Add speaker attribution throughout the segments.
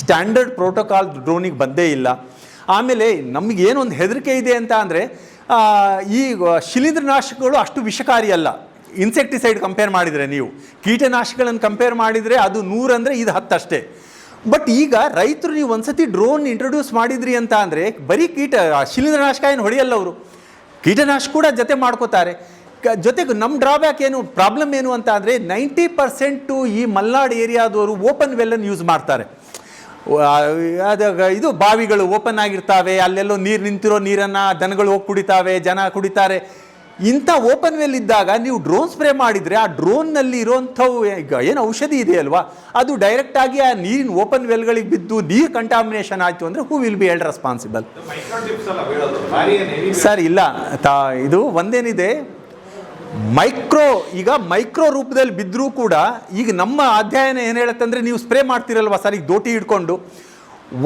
Speaker 1: Standard protocol ಡ್ರೋನಿಗೆ ಬಂದೇ ಇಲ್ಲ. ಆಮೇಲೆ ನಮಗೇನೊಂದು ಹೆದರಿಕೆ ಇದೆ ಅಂತ ಅಂದರೆ ಈ ಶಿಲೀಂಧ್ರನಾಶಕಗಳು ಅಷ್ಟು ವಿಷಕಾರಿ ಅಲ್ಲ. ಇನ್ಸೆಕ್ಟಿಸೈಡ್ ಕಂಪೇರ್ ಮಾಡಿದರೆ ನೀವು. ಕೀಟನಾಶಕಗಳನ್ನು ಕಂಪೇರ್ ಮಾಡಿದರೆ ಅದು ನೂರಂದರೆ ಇದು ಹತ್ತಷ್ಟೇ ಬಟ್ ಈಗ ರೈತರು ನೀವು ಒಂದ್ಸತಿ ಡ್ರೋನ್ ಇಂಟ್ರೊಡ್ಯೂಸ್ ಮಾಡಿದ್ರಿ ಅಂತ ಅಂದರೆ, ಬರೀ ಕೀಟ ಶಿಲೀಂಧ್ರನಾಶಕ ಏನು ಹೊಡೆಯಲ್ಲ ಅವರು. ಕೀಟನಾಶಕ ಕೂಡ ಜೊತೆ ಮಾಡ್ಕೋತಾರೆ. ಜೊತೆಗೆ ನಮ್ಮ ಡ್ರಾಬ್ಯಾಕ್ ಏನು ಪ್ರಾಬ್ಲಮ್ ಏನು ಅಂತ ಅಂದರೆ ನೈಂಟಿ ಪರ್ಸೆಂಟು ಈ ಮಲ್ನಾಡ್ ಏರಿಯಾದವರು ಓಪನ್ ವೆಲ್ಲನ್ನು ಯೂಸ್ ಮಾಡ್ತಾರೆ. ಅದಾಗ ಇದು ಬಾವಿಗಳು ಓಪನ್ ಆಗಿರ್ತಾವೆ ಅಲ್ಲೆಲ್ಲೋ ನೀರು ನಿಂತಿರೋ ನೀರನ್ನು ದನಗಳು ಹೋಗಿ ಕುಡಿತಾವೆ ಜನ ಕುಡಿತಾರೆ. ಇಂಥ ಓಪನ್ ವೆಲ್ ಇದ್ದಾಗ ನೀವು ಡ್ರೋನ್ ಸ್ಪ್ರೇ ಮಾಡಿದರೆ ಆ ಡ್ರೋನ್ನಲ್ಲಿ ಇರೋಂಥವು ಈಗ ಏನು ಔಷಧಿ ಇದೆಯಲ್ವಾ ಅದು ಡೈರೆಕ್ಟಾಗಿ ಆ ನೀರಿನ ಓಪನ್ ವೆಲ್ಗಳಿಗೆ ಬಿದ್ದು ನೀರು ಕಂಟಾಮಿನೇಷನ್ ಆಯಿತು ಅಂದರೆ who will be held responsible sir ಇಲ್ಲ ತಾ ಇದು ಒಂದೇನಿದೆ ಮೈಕ್ರೋ, ಈಗ ಮೈಕ್ರೋ ರೂಪದಲ್ಲಿ ಬಿದ್ದರೂ ಕೂಡ ಈಗ ನಮ್ಮ ಅಧ್ಯಯನ ಏನು ಹೇಳುತ್ತೆ ಅಂದರೆ ನೀವು ಸ್ಪ್ರೇ ಮಾಡ್ತಿರಲ್ವ ಸರ್? ಈಗ ದೋಟಿ ಹಿಡ್ಕೊಂಡು.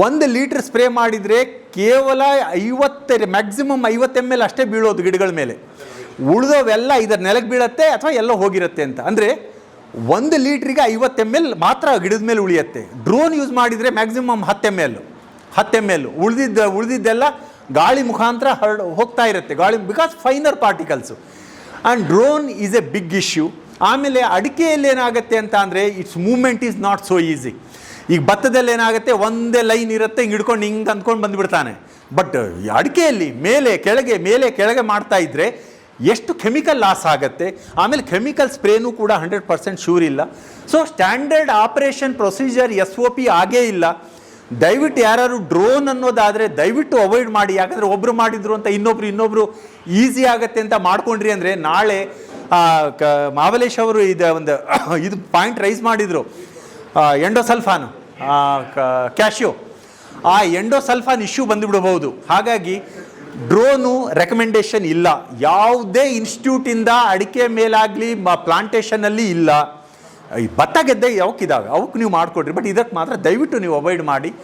Speaker 1: ಒಂದು ಲೀಟ್ರ್ ಸ್ಪ್ರೇ ಮಾಡಿದರೆ ಕೇವಲ ಐವತ್ತು ಮ್ಯಾಕ್ಸಿಮಮ್ ಐವತ್ತು ಎಂ ಎಲ್ ಅಷ್ಟೇ ಬೀಳೋದು ಗಿಡಗಳ ಮೇಲೆ. ಉಳಿದವೆಲ್ಲ ಇದರ ನೆಲಕ್ಕೆ ಬೀಳತ್ತೆ ಅಥವಾ ಎಲ್ಲ ಹೋಗಿರುತ್ತೆ ಅಂತ. ಅಂದರೆ ಒಂದು ಲೀಟ್ರಿಗೆ ಐವತ್ತು ಎಂ ಎಲ್ ಮಾತ್ರ ಗಿಡದ ಮೇಲೆ ಉಳಿಯುತ್ತೆ. ಡ್ರೋನ್ ಯೂಸ್ ಮಾಡಿದರೆ ಮ್ಯಾಕ್ಸಿಮಮ್ ಹತ್ತು ಎಂ ಎಲ್ ಹತ್ತು ಎಂ ಎಲ್ ಉಳಿದಿದ್ದ, ಉಳಿದಿದ್ದೆಲ್ಲ ಗಾಳಿ ಮುಖಾಂತರ ಹರಡು ಹೋಗ್ತಾ ಇರುತ್ತೆ. ಗಾಳಿ because finer particles and drone is a big issue ಆಮೇಲೆ ಅಡಿಕೆಯಲ್ಲಿ ಏನಾಗುತ್ತೆ ಅಂತ ಅಂದರೆ it's moment is not so easy ಈಗ ಭತ್ತದಲ್ಲಿ ಏನಾಗುತ್ತೆ, ಒಂದೇ ಲೈನ್ ಇರುತ್ತೆ, ಹಿಂಗೆ ಹಿಡ್ಕೊಂಡು ಹಿಂಗೆ ಅಂದ್ಕೊಂಡು ಬಂದುಬಿಡ್ತಾನೆ. ಬಟ್ ಅಡಿಕೆಯಲ್ಲಿ ಮೇಲೆ, ಕೆಳಗೆ ಮೇಲೆ, ಕೆಳಗೆ ಮಾಡ್ತಾ ಇದ್ದರೆ ಎಷ್ಟು ಕೆಮಿಕಲ್ ಲಾಸ್ ಆಗುತ್ತೆ? ಆಮೇಲೆ ಕೆಮಿಕಲ್ ಸ್ಪ್ರೇನೂ ಕೂಡ ಹಂಡ್ರೆಡ್ ಪರ್ಸೆಂಟ್ ಶೂರ್ ಇಲ್ಲ. So standard operation procedure S O P ಆಗೇ ಇಲ್ಲ. ದಯವಿಟ್ಟು ಯಾರು ಡ್ರೋನ್ ಅನ್ನೋದಾದರೆ ದಯವಿಟ್ಟು ಅವಾಯ್ಡ್ ಮಾಡಿ, ಯಾಕಂದರೆ ಒಬ್ಬರು ಮಾಡಿದ್ರು ಅಂತ ಇನ್ನೊಬ್ರು ಇನ್ನೊಬ್ರು ಈಸಿ ಆಗತ್ತೆ ಅಂತ ಮಾಡ್ಕೊಂಡ್ರಿ ಅಂದರೆ ನಾಳೆ ಕ, ಮಾವಲೇಶ್ ಅವರು ಇದು ಒಂದು ಇದು ಪಾಯಿಂಟ್ ರೈಸ್ ಮಾಡಿದರು. ಎಂಡೋಸಲ್ಫಾನ್ ಕ್ಯಾಶ್ಯೂ ಆ ಎಂಡೋಸಲ್ಫಾನ್ ಇಶ್ಯೂ ಬಂದುಬಿಡಬಹುದು ಹಾಗಾಗಿ ಡ್ರೋನು ರೆಕಮೆಂಡೇಶನ್ ಇಲ್ಲ. ಯಾವುದೇ ಇನ್ಸ್ಟಿಟ್ಯೂಟಿಂದ ಅಡಿಕೆ ಮೇಲಾಗಲಿ ಪ್ಲಾಂಟೇಶನಲ್ಲಿ ಇಲ್ಲ. ಈ ಭತ್ತ ಗೆದ್ದೆ ಯಾವಕ್ಕಿದಾವೆ? ಅವಕ್ಕೆ ನೀವು ಮಾಡಿಕೊಡ್ರಿ. ಬಟ್ ಇದಕ್ಕೆ ಮಾತ್ರ ದಯವಿಟ್ಟು ನೀವು ಅವಾಯ್ಡ್ ಮಾಡಿ.